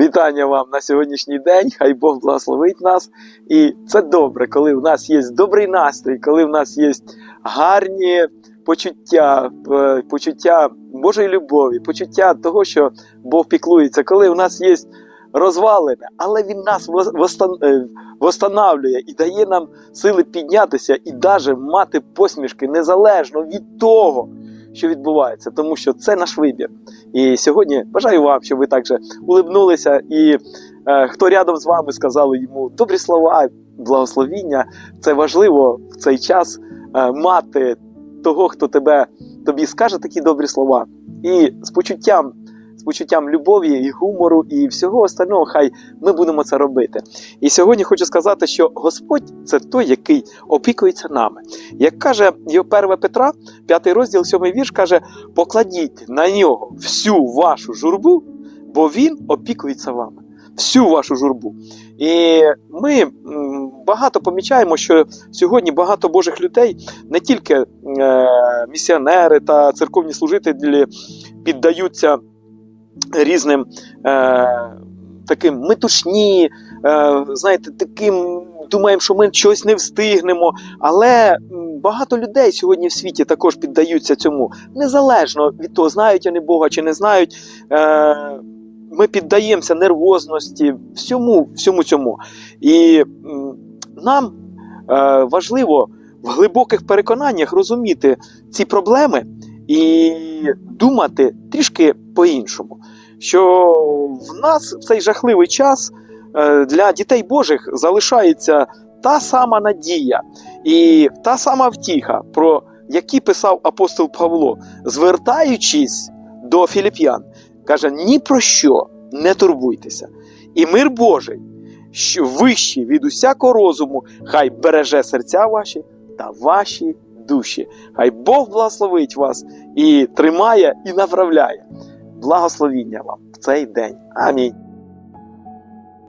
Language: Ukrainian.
Вітання вам на сьогоднішній день. Хай Бог благословить нас. І це добре, коли в нас є добрий настрій, коли в нас є гарні почуття, е, почуття Божої любові, почуття того, що Бог піклується, коли в нас є розвалини, але Він нас е, восстанавлює і дає нам сили піднятися і навіть мати посмішки незалежно від того, що відбувається, тому що це наш вибір. І сьогодні бажаю вам, щоб ви також улибнулися і е, хто рядом з вами сказали йому добрі слова, благословіння. Це важливо в цей час е, мати того, хто тебе тобі скаже такі добрі слова. І з почуттям, з почуттям любові і гумору, і всього остального, хай ми будемо це робити. І сьогодні хочу сказати, що Господь це той, який опікується нами. Як каже його 1 Петра, 5 розділ, 7 вірш, каже: покладіть на нього всю вашу журбу, бо він опікується вами. Всю вашу журбу. І ми багато помічаємо, що сьогодні багато Божих людей, не тільки е, місіонери та церковні служителі піддаються різним е, таким метушні, е, знаєте, таким думаємо, що ми щось не встигнемо. Але багато людей сьогодні в світі також піддаються цьому, незалежно від того, знають вони Бога чи не знають. Е, ми піддаємося нервозності, всьому, всьому цьому. І нам е, важливо в глибоких переконаннях розуміти ці проблеми і думати трішки по-іншому. Що в нас в цей жахливий час е, для дітей Божих залишається та сама надія і та сама втіха, про які писав апостол Павло, звертаючись до філіп'ян, каже: ні про що не турбуйтеся. І мир Божий, що вищий від усякого розуму, хай береже серця ваші та ваші душі. Хай Бог благословить вас і тримає, і направляє. Благословіння вам в цей день. Амінь.